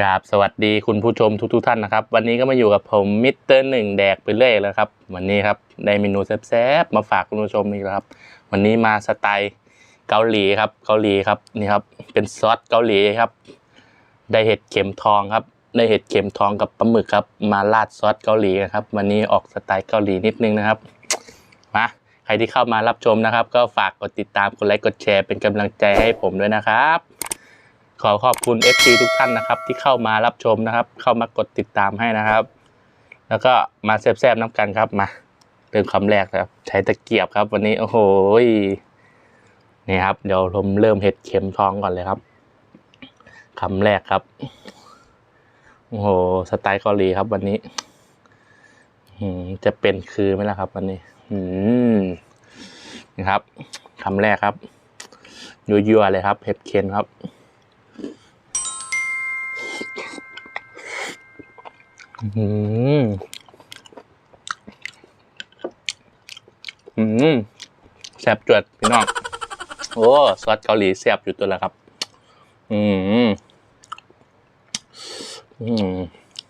กราบสวัสดีคุณผู้ชมทุกๆท่านนะครับ วันนี้ก็มาอยู่กับผมมิสเตอร์หนึ่งแดกไปเรื่อยแล้วครับ วันนี้ครับได้เมนูแซ่บๆมาฝากคุณผู้ชมอีกแล้วครับ วันนี้มาสไตล์เกาหลีครับเกาหลีครับนี่ครับเป็นซอสเกาหลีครับ ได้เห็ดเข็มทองครับได้เห็ดเข็มทองกับปลาหมึกครับ มาราดซอสเกาหลีนะครับ วันนี้ออกสไตล์เกาหลีนิดนึงนะครับมาใครที่เข้ามารับชมนะครับ ก็ฝากกดติดตามกดไลค์กดแชร์เป็นกำลังใจให้ผมด้วยนะครับ ขอขอบคุณ FC ทุกท่านนะครับ ที่เข้ามารับชมนะครับ เข้ามากดติดตามให้นะครับ แล้วก็มาแซ่บๆน้ำกันครับมาเริ่มคำแรกครับ ใช้ตะเกียบครับ วันนี้โอ้โหนี่ครับ เดี๋ยวผมเริ่มเห็ดเข็มทองก่อนเลยครับคำแรกครับโอ้โหสไตล์เกาหลีครับ วันนี้จะเป็นคือไหมล่ะครับ วันนี้ อืมนี่ครับคำแรกครับยั่วๆเลยครับเห็ดเข็มครับ อืมอืมแซ่บจวดพี่น้อง โอ้ซอสเกาหลีแซ่บอยู่ตัวละครับ อืมอืม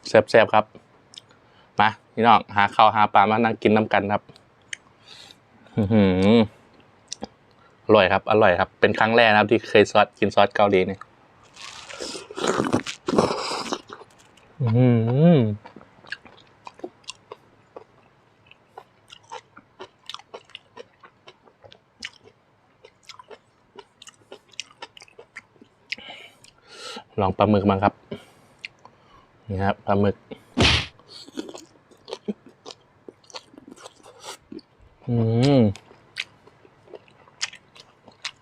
แซ่บแซบครับ มาพี่น้องหาข้าวหาปลามานั่งกินน้ำกันครับ อือหืออร่อยครับ อร่อยครับ เป็นครั้งแรกนะครับ ที่เคยซอสกินซอสเกาหลีเนี่ย อืมลองปลาหมึกบ้างครับ นี่ครับปลาหมึก อืม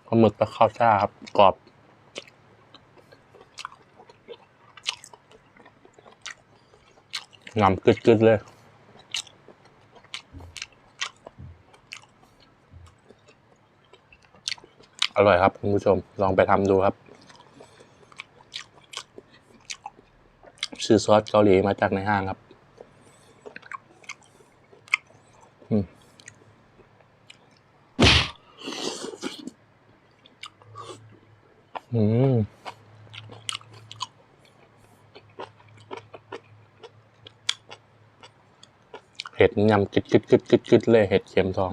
ปลาหมึกกับข้าวจ้าครับกรอบ งำกึดๆเลย อร่อยครับคุณผู้ชมลองไปทำดูครับซื้อซอสเกาหลีมาจากในห้างครับอืม เห็ดยำกึดกึดกึดกึดกึดเลยเห็ดเข็มทอง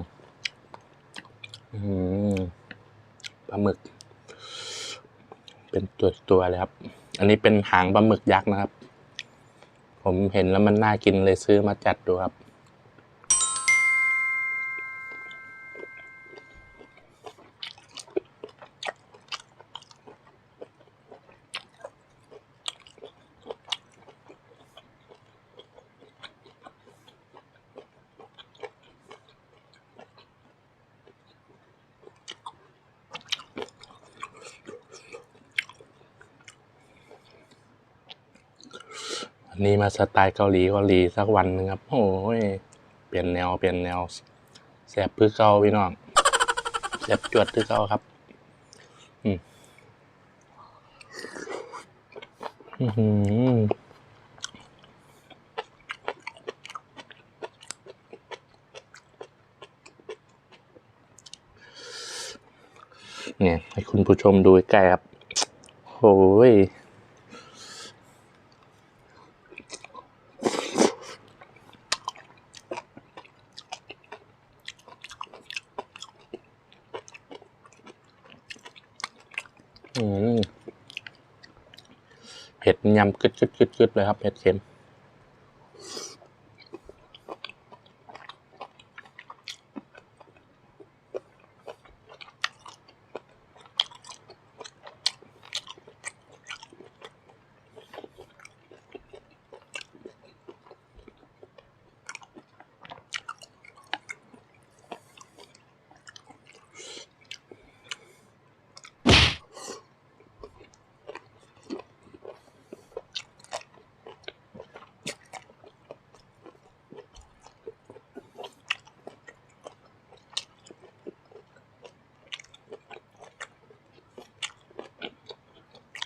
ปลาหมึก เป็นตัวตัวเลยครับ อันนี้เป็นหางปลาหมึกยักษ์นะครับ ผมเห็นแล้วมันน่ากินเลยซื้อมาจัดดูครับ อันนี้มาสไตล์เกาหลีเกาหลีสักวันหนึ่งครับ โอ้ย เปลี่ยนแนวเปลี่ยนแนวแสบพื้นเก่าพี่น้องแสบจวดพื้นเก่าครับ อืมอื้อหือเนี่ยให้คุณผู้ชมดูใกล้ครับโอ้ย อืม เผ็ดยำกึดกึดกึดกึดเลยครับเผ็ดเค็ม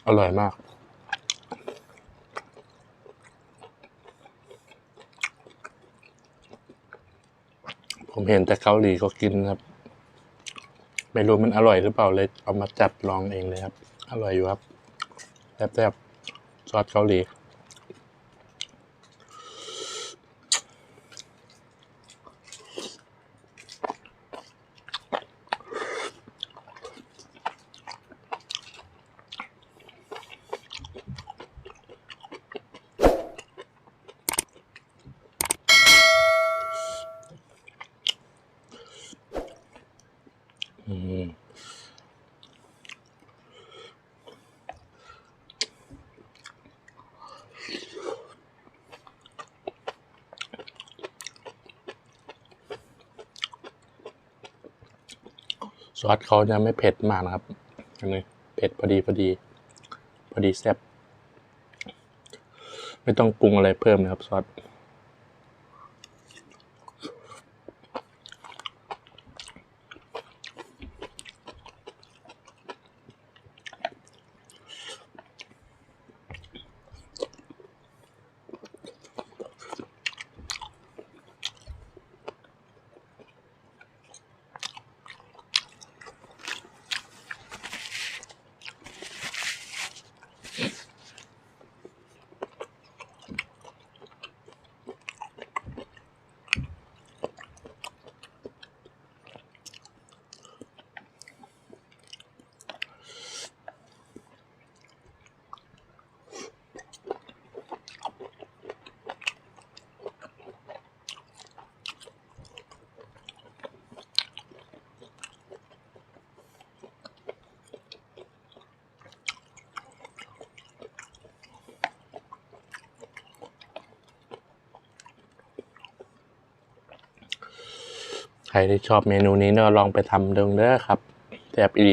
อร่อยมาก ผมเห็นแต่เกาหลีก็กินครับ ไม่รู้มันอร่อยหรือเปล่าเลย เอามาจับลองเองเลยครับ อร่อยอยู่ครับแซ่บๆซอสเกาหลี ซอสเขาจะไม่เผ็ดมากนะครับอันนี้เผ็ดพอดีพอดี พอดีแซ่บไม่ต้องปรุงอะไรเพิ่มนะครับซอส ครที่ชอบเมนูนี้เนอะลองไปทำดูเด้อครับแซ่บอี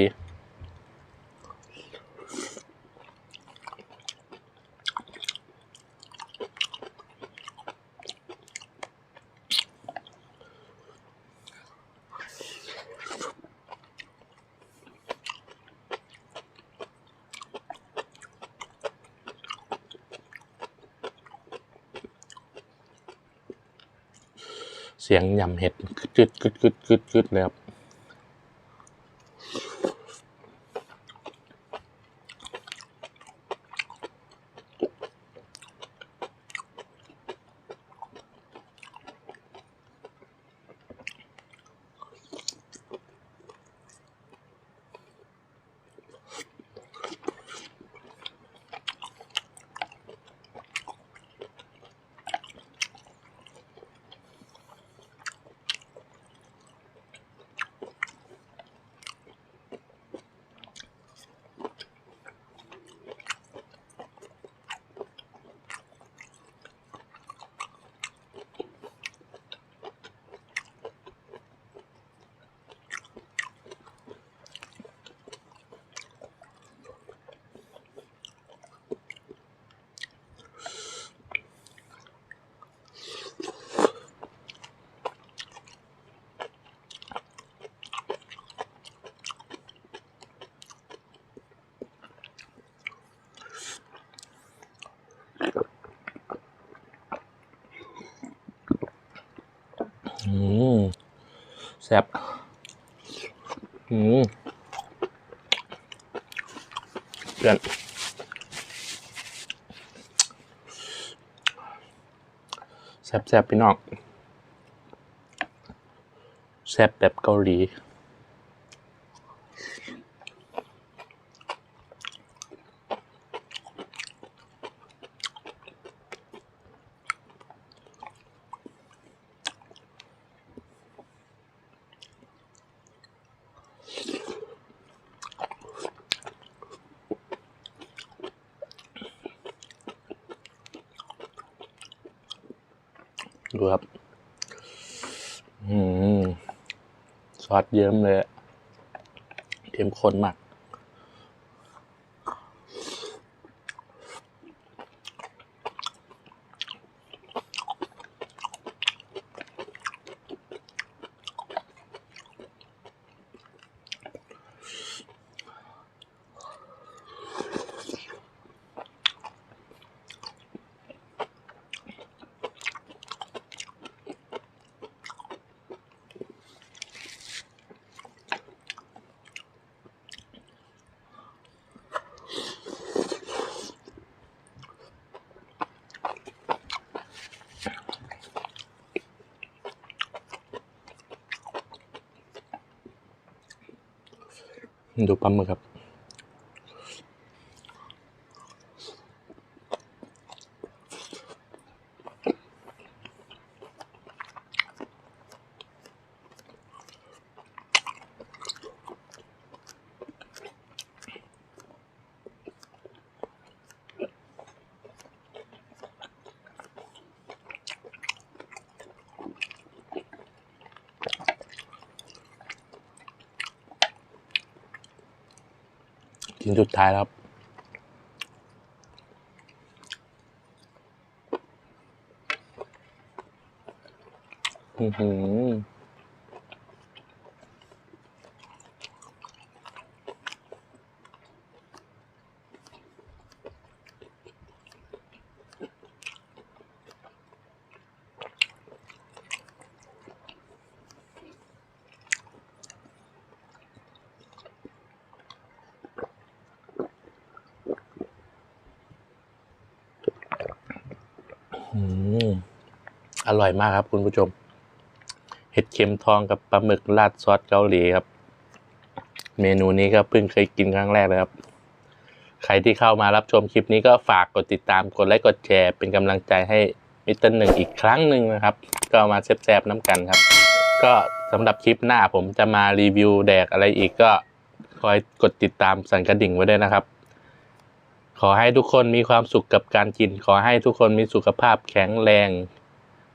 เสียงยำเห็ดกึดกึดกึดกึดกึดเลยครับ อืมแซ่บอืมเพื่อนแซ่บแซ่บพี่น้องแซ่บแบบเกาหลี ดูครับอืมซอสเยิ้มเลยเข้มข้นมาก ดูปั๊มมือครับ ชิ้นสุดท้ายแล้วครับ อือหือม อร่อยมากครับคุณผู้ชม เห็ดเข็มทองกับปลาหมึกราดซอสเกาหลีครับ เมนูนี้ก็เพิ่งเคยกินครั้งแรกเลยครับ ใครที่เข้ามารับชมคลิปนี้ก็ฝากกดติดตามกดไลค์กดแชร์เป็นกำลังใจให้มิสเตอร์หนึ่งอีกครั้งหนึ่งนะครับ ก็มาแซบๆน้ำกันครับ ก็สำหรับคลิปหน้าผมจะมารีวิวแดกอะไรอีกก็คอยกดติดตามสั่นกระดิ่งไว้ด้วยนะครับ ขอให้ทุกคนมีความสุขกับการกิน ขอให้ทุกคนมีสุขภาพแข็งแรง